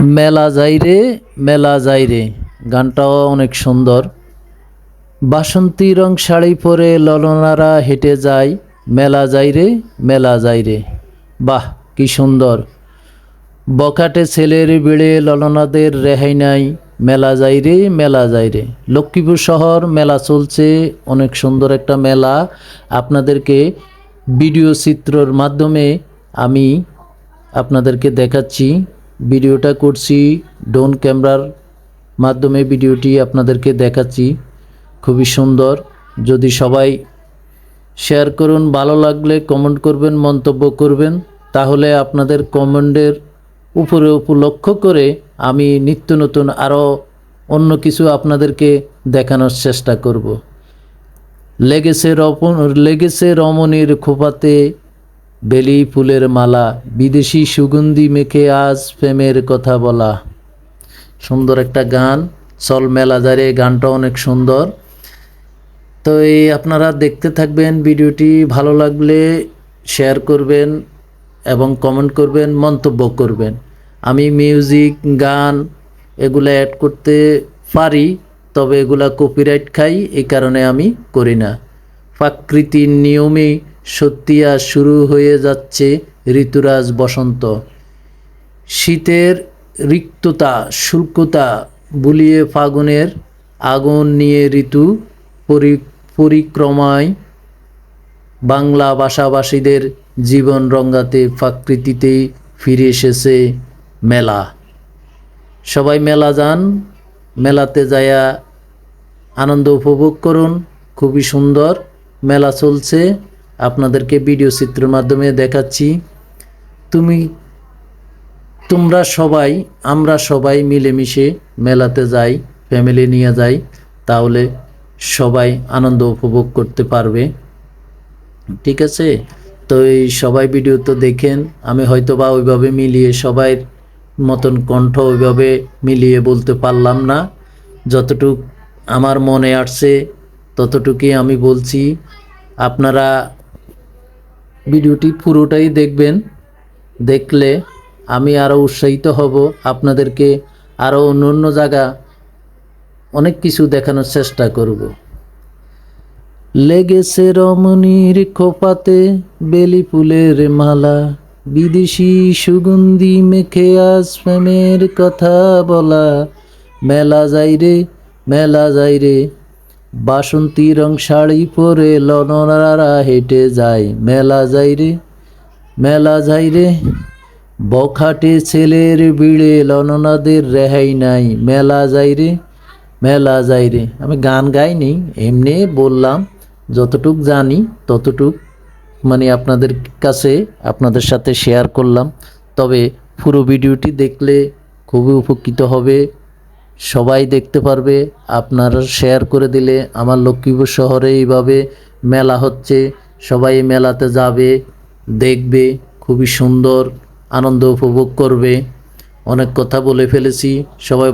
মেলা যাই রে, মেলা যাই রে। গানটাও অনেক সুন্দর। বাসন্তী রং শাড়ি পরে ললনারা হেঁটে যায়, মেলা যাই রে, মেলা যাই রে। বাহ, কি সুন্দর। বখাটে ছেলের বেড়ে ললনাদের রেহাই নাই, মেলা যাই রে, মেলা যাই রে। লক্ষ্মীপুর শহর মেলা চলছে, অনেক সুন্দর একটা মেলা। আপনাদেরকে ভিডিও চিত্রর মাধ্যমে আমি আপনাদেরকে দেখাচ্ছি। ভিডিওটা করছি, ড্রোন ক্যামেরার মাধ্যমে ভিডিওটি আপনাদেরকে দেখাচ্ছি। খুবই সুন্দর। যদি সবাই শেয়ার করুন, ভালো লাগলে কমেন্ট করবেন, মন্তব্য করবেন, তাহলে আপনাদের কমেন্টের উপরে উপলক্ষ করে আমি নিত্য নতুন আরও অন্য কিছু আপনাদেরকে দেখানোর চেষ্টা করব। লেগেছে রপন লেগেছে রমণীর খোপাতে বেলি ফুলের মালা, বিদেশি সুগন্ধি মেখে আজ প্রেমের কথা বলা। সুন্দর একটা গান, চল মেলা যারে গানটা অনেক সুন্দর। তো এই আপনারা দেখতে থাকবেন ভিডিওটি, ভালো লাগলে শেয়ার করবেন এবং কমেন্ট করবেন, মন্তব্য করবেন। আমি মিউজিক, গান এগুলো অ্যাড করতে পারি, তবে এগুলা কপিরাইট খাই এই কারণে আমি করি না। প্রাকৃতির নিয়মে সত্যি আজ শুরু হয়ে যাচ্ছে ঋতুরাজ বসন্ত। শীতের রিক্ততা, শুল্কতা বুলিয়ে ফাগুনের আগুন নিয়ে ঋতু পরি, পরিক্রমায় বাংলা ভাষাভাষীদের জীবন রঙ্গাতে প্রাকৃতিতেই ফিরে এসেছে মেলা। সবাই মেলা যান, মেলাতে যায়া আনন্দ উপভোগ করুন, খুবই সুন্দর মেলা চলছে। আপনাদেরকে ভিডিও চিত্রের মাধ্যমে দেখাচ্ছি। তুমি, তোমরা সবাই, আমরা সবাই মিলেমিশে মেলাতে যাই ফ্যামিলি নিয়ে যাই, তাহলে সবাই আনন্দ উপভোগ করতে পারবে। ঠিক আছে? তো এই সবাই ভিডিও তো দেখেন, আমি হয়তো বা ওইভাবে মিলিয়ে সবাই মতন কণ্ঠ ওইভাবে মিলিয়ে বলতে পারলাম না। যতটুক আমার মনে আসছে, ততটুকুই আমি বলছি। আপনারা ভিডিওটি পুরোটাই দেখবেন। দেখলে আমি আরও উৎসাহিত হব। আপনাদেরকে আরও অন্য অন্য জায়গা অনেক কিছু দেখানোর চেষ্টা করব। লেগেছে রমণীর খোপাতে বেলি ফুলের মালা। বিদেশি সুগন্ধি মেখে আজ প্রেমের কথা বলা। মেলা যাই রে, মেলা যাই রে। বাসন্তী রং শাড়ি পরে লনরারা হেঁটে যায়। মেলা যাই রে, মেলা যাই রে। বখাটে ছেলের বিড়ে লননাদের রেহাই নাই। মেলা যাই রে, মেলা যাই রে। আমি গান গাইনি, এমনি বললাম, যতটুক জানি ততটুক মানে আপনাদের কাছে, আপনাদের সাথে শেয়ার করলাম। তবে পুরো ভিডিওটি দেখলে খুবই উপকৃত হবে। সবাই দেখতে পারবে, আপনারা শেয়ার করে দিলে আমার লক্ষ্মীপুর শহরে এইভাবে মেলা হচ্ছে, সবাই মেলাতে যাবে, দেখবে, খুবই সুন্দর আনন্দ উপভোগ করবে। অনেক কথা বলে ফেলেছি, সবাই